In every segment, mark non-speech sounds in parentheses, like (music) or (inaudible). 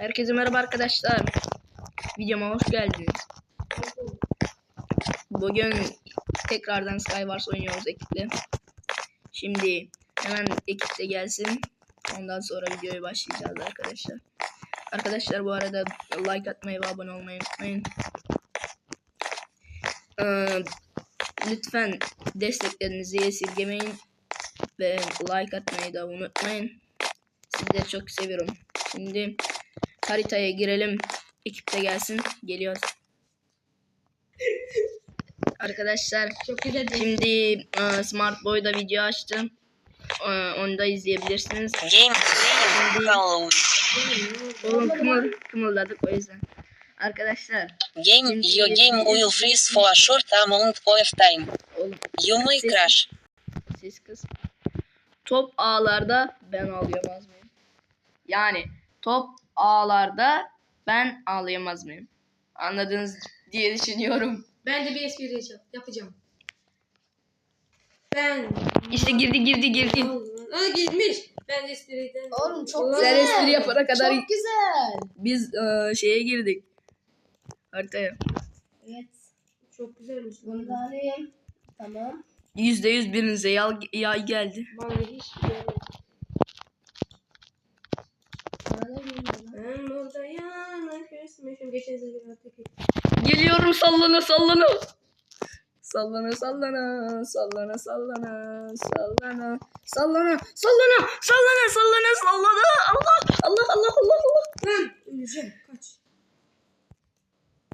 Herkese merhaba arkadaşlar. Videoma hoş geldiniz. Bugün tekrardan Skywars oynuyoruz ekiple. Şimdi hemen ekip gelsin. Ondan sonra videoya başlayacağız arkadaşlar. Arkadaşlar bu arada like atmayı ve abone olmayı unutmayın. Ee, lütfen desteklerinizi esirgemeyin ve like atmayı da unutmayın. Sizleri çok seviyorum. Şimdi haritaya girelim. Ekip de gelsin. Geliyoruz. Arkadaşlar Çok güzel şimdi e, Smart Boy'da video açtım. E, onu da izleyebilirsiniz. Game follow. Oğlum kımıl, kımıldadık o yüzden. Arkadaşlar Game your game will freeze for a short amount of time. oğlum You may crash. Siz kız. Top ağlarda ben ağlayamaz mıyım? Yani top ağlarda ben ağlayamaz mıyım? Anladınız diye düşünüyorum. Ben de bir espri yapacağım. yapacağım. Ben... İşte girdi girdi girdi. Aa girmiş. Ben de espriden... Oğlum çok Sen güzel. espri yapana kadar Çok güzel. biz e, şeye girdik. Haritaya. Evet. Çok güzelmiş. Bunu da alayım. Tamam. Yüzde yüz birinize yay, yay geldi. Vallahi hiç güzel. Bana da bilmiyorum. Ben burada yana küsmüşüm. Geçen sene. Geliyorum sallana sallana. Sallana sallana sallana sallana sallana sallana sallana sallana sallana sallana Allah Allah Allah Allah Allah. Lan öleceğim. Kaç.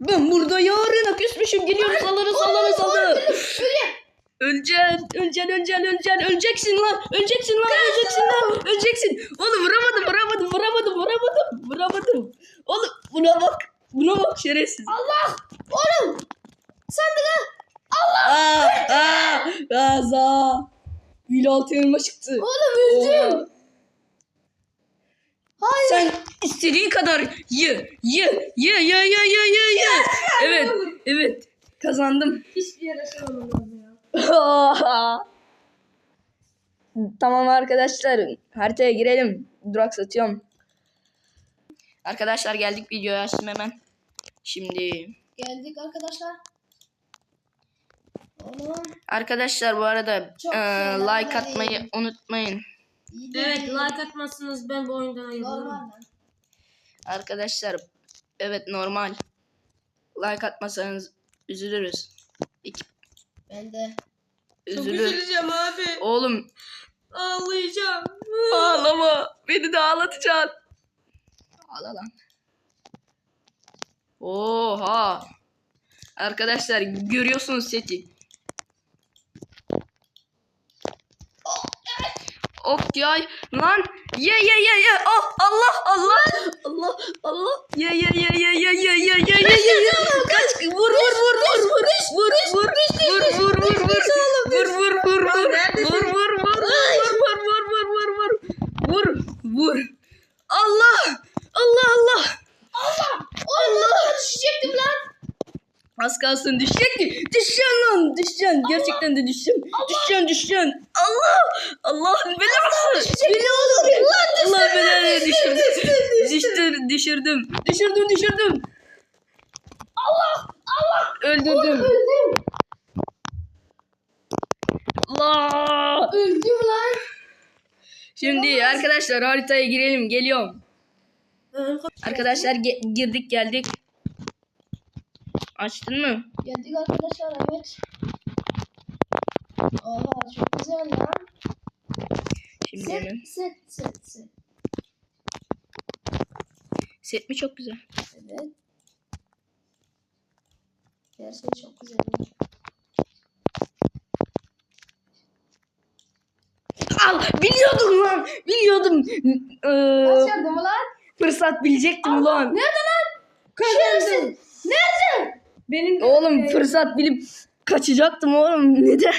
Ben burada yarına küsmüşüm geliyorum sallana sallana sallana. Öleceksin, öleceksin, öleceksin, öleceksin, öleceksin lan, öleceksin lan, öleceksin lan, öleceksin. Oğlum vuramadım, vuramadım, vuramadım, vuramadım, vuramadım. Oğlum buna bak, buna bak şerefsiz. Allah! Oğlum! Sandığı! Aa, aa, gaza. Gül altı elma çıktı. Oğlum öldüm. Oha. Sen istediğin kadar ye, ye, ye, ye, ye, ye, ye, ye. Evet, evet. Kazandım. Hiçbir yere sığamam ya. (laughs) tamam arkadaşlar. Haritaya girelim. Durak satıyorum. Arkadaşlar geldik videoyu açtım hemen. Şimdi Geldik arkadaşlar. Oğlum. arkadaşlar bu arada Çok e, like atmayı aleyküm. unutmayın. iyi Evet değil. like atmazsınız ben bu oyundan ayrılırım. Arkadaşlar evet normal. Like atmasanız üzülürüz. İki, Ben de. Çok üzülür. üzüleceğim abi. Oğlum Ağlayacağım. ağlama. Beni de ağlatacaksın. Ağla lan. Oha. Arkadaşlar görüyorsunuz seti. Ok yay lan ye ye ye ye oh Allah Allah Allah Allah ye ye ye ye ye ye de düşeceksin. Düşeceksin düşeceksin. Allah. Allah'ın belası. Biliyorum. Allah belanı düşürdüm. Düştür, düşürdüm. Düşürdüm düşürdüm. Allah. Allah. Öldürdüm. Öldüm. Allah. Öldüm lan. Şimdi arkadaşlar haritaya girelim. Geliyorum. Arkadaşlar ge- girdik geldik. Açtın mı? Geldik arkadaşlar evet. Oha çok güzel lan. Şimdi hemen. Set set set set. Set mi çok güzel. Evet. Her şey çok güzel. Al biliyordum lan. Biliyordum. Ee, Kaç yardım lan? fırsat bilecektim ulan. Nerede lan? Şerefsiz. Nerede? Benim Oğlum fırsat bilip kaçacaktım oğlum. Neden?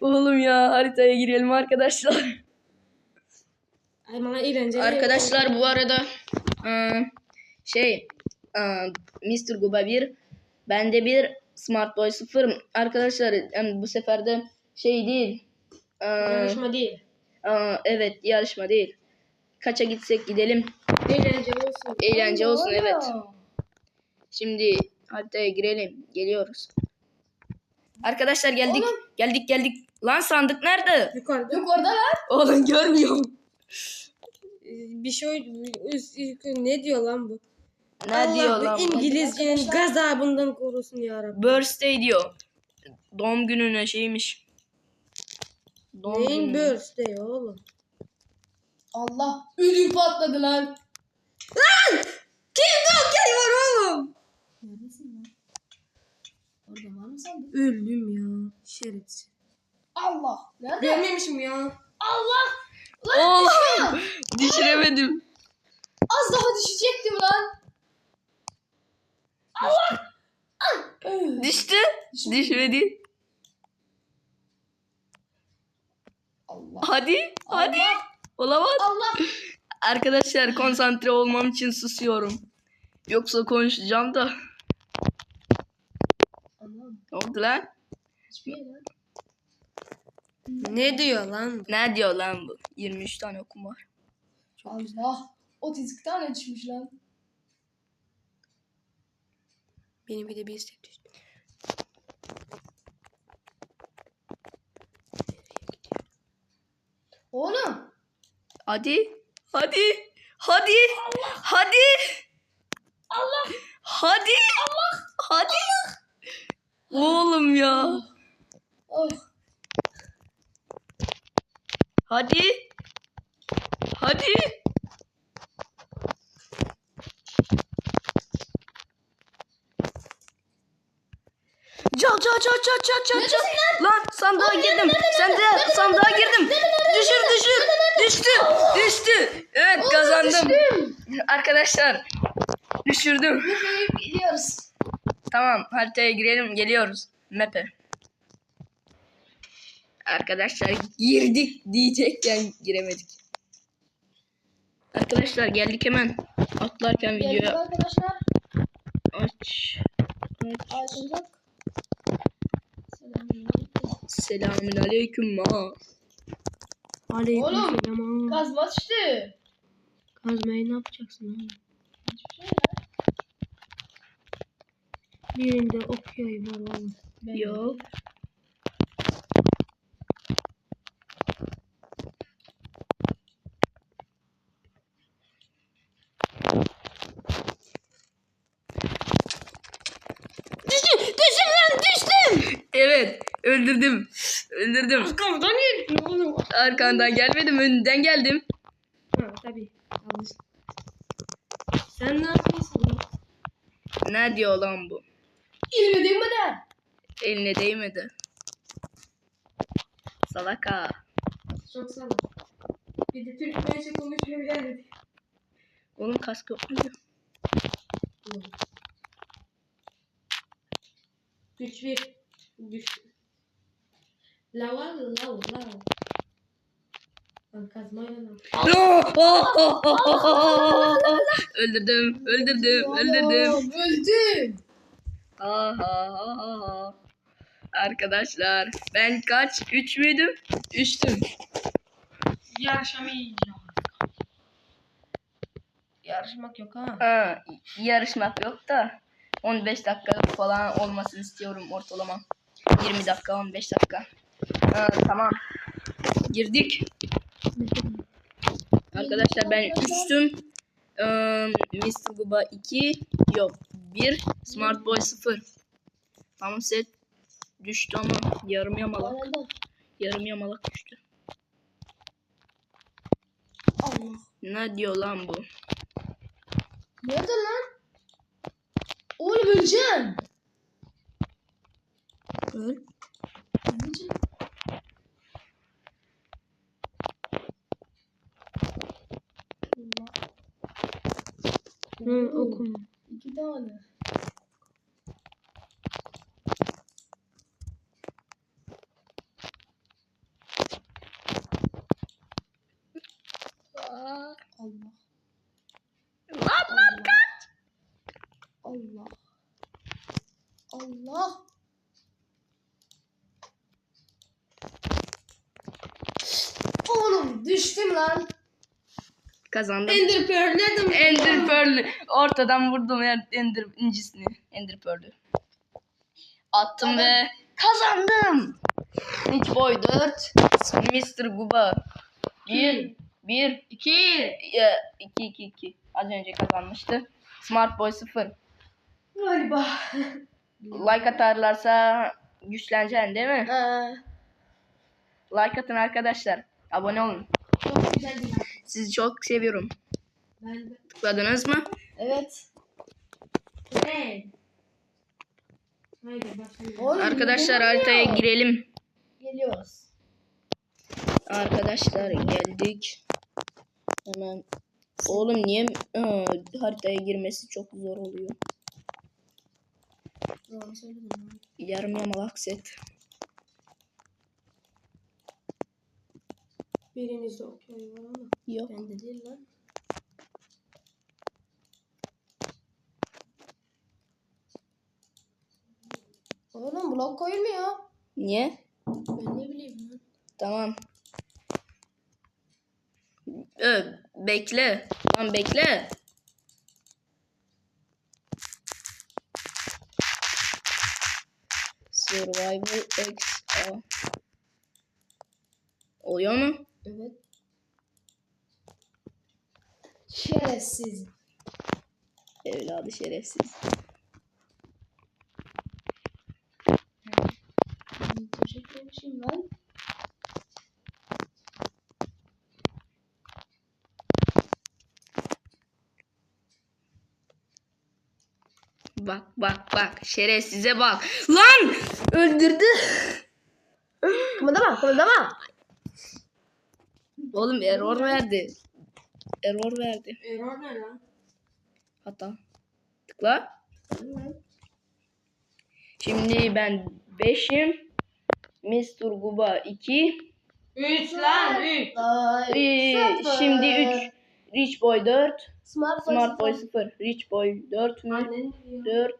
Oğlum ya haritaya girelim arkadaşlar. Ay bana eğlenceli. Arkadaşlar bu arada eee, şey eee, Mr. Guba 1 bende bir Smart Boy 0 arkadaşlar bu sefer de şey değil. Eee, Yarışma değil. evet yarışma değil. kaça gitsek gidelim. Eğlence olsun. Eğlence olsun evet. Şimdi haritaya girelim. Geliyoruz. Arkadaşlar geldik. Geldik geldik. Lan sandık nerede? Yukarıda. Yok orada lan. Oğlum görmüyorum. Ee, Bir şey ne diyor lan bu? Ne Allah diyor bu lan? bu? İngilizcenin gazabından korusun ya Rabbi. Birthday diyor. Doğum gününe şeymiş. Doğum Neyin günü. birthday oğlum? Allah. Ödüm patladı lan. Kim dokey var oğlum? Neredesin lan? Sandın? Öldüm ya. Şerefsiz. Allah. Nerede? Görmemişim ya. Allah. Oğlum düşüremedim. Az daha düşecektim lan. Allah. Düştü. Düşmedi. Allah. Hadi. Hadi. Olamaz. Allah. Arkadaşlar konsantre olmam için susuyorum. Yoksa konuşacağım da. Ne oldu lan? Hiçbir. Ne diyor lan? Ne diyor lan bu? 23 tane okum var. Allah. Otistik tane düşmüş lan. Benim bir de bir istek düştü. Oğlum. Hadi. Hadi. Hadi. Hadi. Allah. Hadi. Allah. Hadi. Oğlum ya. Oh. Hadi. Hadi. Cal cal cal cal cal cal cal. Lan sandığa girdim. Sandığa, sandığa girdim. Düşür düşür. Düştü. Düştü. Evet kazandım. Arkadaşlar düşürdüm. Gidiyoruz. Tamam haritaya girelim geliyoruz. Map'e. Arkadaşlar girdik diyecekken giremedik. Arkadaşlar geldik hemen. Atlarken Geldik videoya arkadaşlar. aç. aç. Selamün aleyküm ma. Aleyküm Oğlum. selam. Kazma düştü. Kazmayı ne yapacaksın oğlum? Hiçbir şey ya. Birinde ok yayı var oğlum. Yok. Düştüm, düştüm lan düştüm. Evet, öldürdüm. Öldürdüm. Arkamdan geldin oğlum. Arkandan gelmedim, önünden geldim. Ha tabii. Yanlış. Sen ne yapıyorsun? Ne diyor lan bu? İlmi değmeden. Eline değmedi. Salaka. Çok ol. Bir de Türkmence konuşmayı öğrendik. Oğlum kask yok muydu? Güç bir. Düştü. Lava lav lav. Lan kazmayla lav. öldürdüm, öldürdüm, öldürdüm. Öldüm. Aha. Arkadaşlar ben kaç? 3 müydüm? 3'tüm. Yarışamayacağım. Yarışmak yok ha. Ha, yarışmak yok da 15 dakika falan olmasını istiyorum ortalama. 20 dakika 15 dakika. Ha, tamam. Girdik. Arkadaşlar ben 3'tüm. Ee, Mr. Guba 2 yok 1 Smart Boy 0 Tamam set düştü ama yarım yamalak yarım yamalak düştü. Allah. Ne diyor lan bu? Nerede lan? Oğlum öleceğim. Öl. Öleceğim. Allah. Okuma. İki tane. Allah. Lan Allah. Allah. Oğlum düştüm lan. Kazandım. Ender Pearl'ledim. Ender Pearl. Ortadan vurdum yani Ender incisini. Ender Pearl'ü. Attım ve kazandım. Rich Boy 4. Mr. Guba. 1 1 2 2 2 2. Az önce kazanmıştı. Smart Boy 0. Galiba. Like atarlarsa güçleneceksin değil mi? Ee, Like atın arkadaşlar. Abone olun. çok güzel. Sizi çok seviyorum. Ben de. Tıkladınız mı? Evet. Evet. Haydi başlayalım. Arkadaşlar haritaya girelim. Geliyoruz. Arkadaşlar geldik. Hemen. Oğlum niye Aa, haritaya girmesi çok zor oluyor. Yarım yamalak set. Birinizde okey var ama. Yok. Bende değil lan. Oğlum blok koyulmuyor. Niye? Ben ne bileyim lan. Tamam. Ö, bekle. Lan bekle. Survival X A. Oluyor mu? Evet. Şerefsiz. Evladı şerefsiz. Teşekkür ederim lan. Bak bak bak şerefsize bak. Lan öldürdü. Kımıldama kımıldama. Oğlum error verdi. Error verdi. Error ne lan? Hatta. Tıkla. Şimdi ben 5'im. Mr. Guba 2. 3 lan 3. Ee, şimdi 3. Rich Boy 4. Smart, Smart Boy 0. Rich Boy 4 mü? Annen diyor. 4.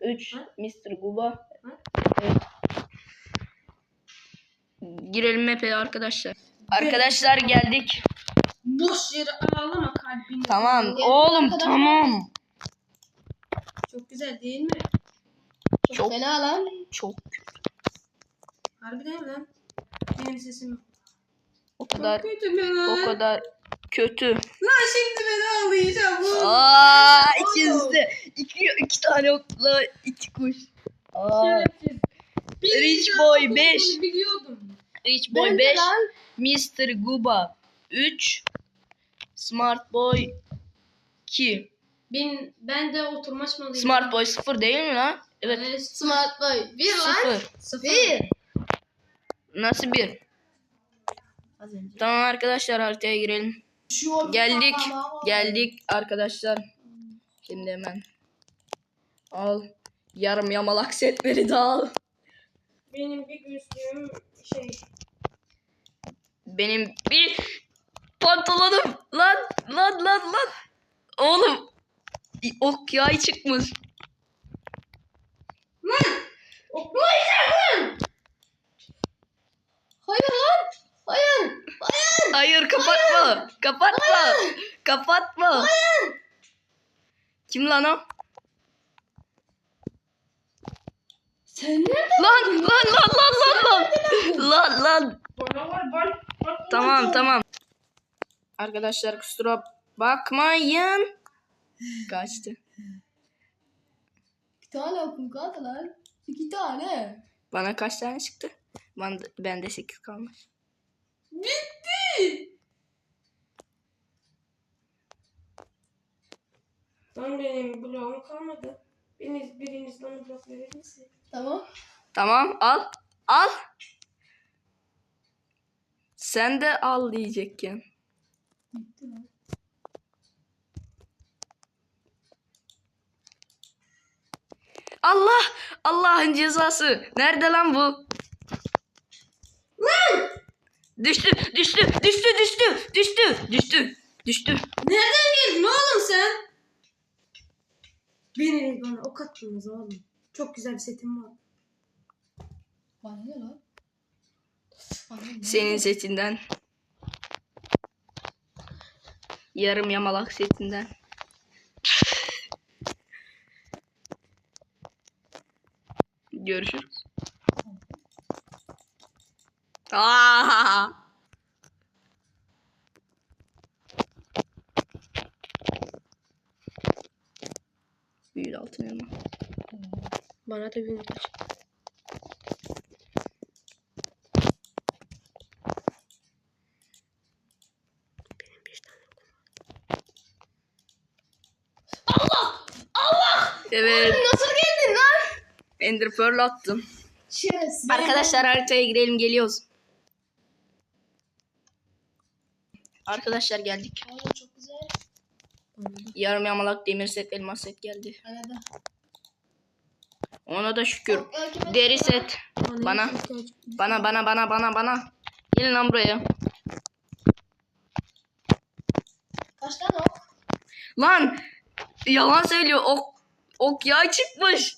3. Ha? Mr. Guba. Ha? Evet. Girelim map'e arkadaşlar. Arkadaşlar geldik. Boş yere ağlama kalbini. Tamam. Oğlum tamam. Çok güzel değil mi? Çok, Çok- fena lan. Çok Harbiden lan. Benim sesim. o kadar Çok kötü be lan. o kadar kötü. Lan şimdi ben ağlayacağım. Aa ikisi de iki, iki tane okla iki kuş. Aa, Şerefsiz. Bir Rich insan boy olduğunu beş. Biliyordum. Rich Boy Ben de 5, lan. Mr. Guba 3, Smart Boy 2. Ben, ben de oturma açmalıyım. Smart Boy 0 değil mi lan? Evet. Evet. Smart boy. Bir lan. 0. Sıfır. Bir. Nasıl bir? Az önce. Tamam arkadaşlar haritaya girelim. Şu Geldik. Geldik arkadaşlar. Şimdi hemen al. Yarım yamalak setleri de al. Benim bir gözlüğüm şey. Benim bir pantolonum. Lan lan lan lan. Oğlum. Ok yağı çıkmış. Oklayacağım. Hayır lan. Hayır. Hayır. Hayır kapatma. Kapatma. Kapatma. Kim lan o? Sen nerede? Lan lan lan lan lan lan. Lan lan. Bana var bak. bak Tamam tamam. Arkadaşlar kusura bakmayın. Kaçtı. Bir tane okum kaldı lan. İki tane. Bana kaç tane çıktı? Ben, bende 8 kalmış. Bitti. Lan benim bloğum kalmadı. Biriniz, biriniz bana blok verir misin? Tamam. Tamam al. Al. Sen de al diyecekken. Allah! Allah'ın cezası. Nerede lan bu? Düştü, düştü, düştü, düştü, düştü, düştü, düştü. Nereden geldin oğlum? Biriniz bana ok attınız oğlum. Çok güzel bir setim var. Bana ne lan? Senin setinden. Yarım yamalak setinden. Görüşürüz. Aa! Büyülü altın elma. Bana da. Benim bir tane Evet. Nasıl geldin lan? Ender Pearl attım. Şerefsiz. Arkadaşlar haritaya girelim geliyoruz. Arkadaşlar geldik. Oğlum çok güzel. Yarım yamalak demir set elmas set geldi. Arada. Ona da şükür. Deri set. Bana. Bana bana bana bana bana. Gelin lan buraya. Kaç tane ok? Lan yalan söylüyor. Ok ok yağ çıkmış.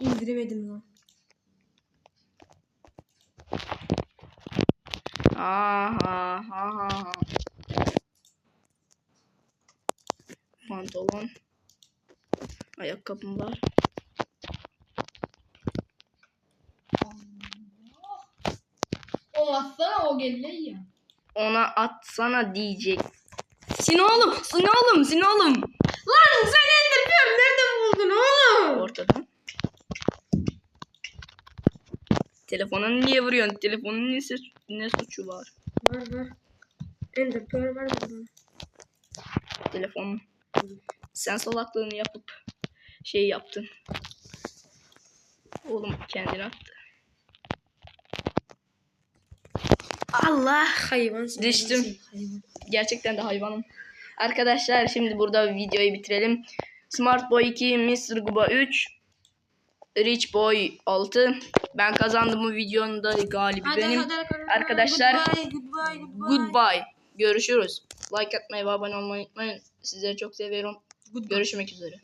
İndiremedim lan. Aha ha ha. Pantolon. Ayakkabım var. O atsana o geldi ya. Ona atsana diyecek. Sin oğlum, sin oğlum, sin oğlum. Lan sen indirmiyorum. Nereden buldun oğlum? Ortada. Telefonunu niye vuruyorsun? Telefonun ne, ne suçu var? Var var. Ender Pearl var burada. Telefon. Sen salaklığını yapıp şey yaptın. Oğlum kendini attı. Allah. Hayvan. Düştüm. Hayvan. Gerçekten de hayvanım. Arkadaşlar şimdi burada videoyu bitirelim. Smart Boy 2, Mr. Guba 3, Rich Boy 6. Ben kazandım bu videonun da galibi benim. Arkadaşlar, Goodbye, goodbye, goodbye. Goodbye. Görüşürüz. Like atmayı ve abone olmayı unutmayın. Sizleri çok seviyorum. Görüşmek üzere.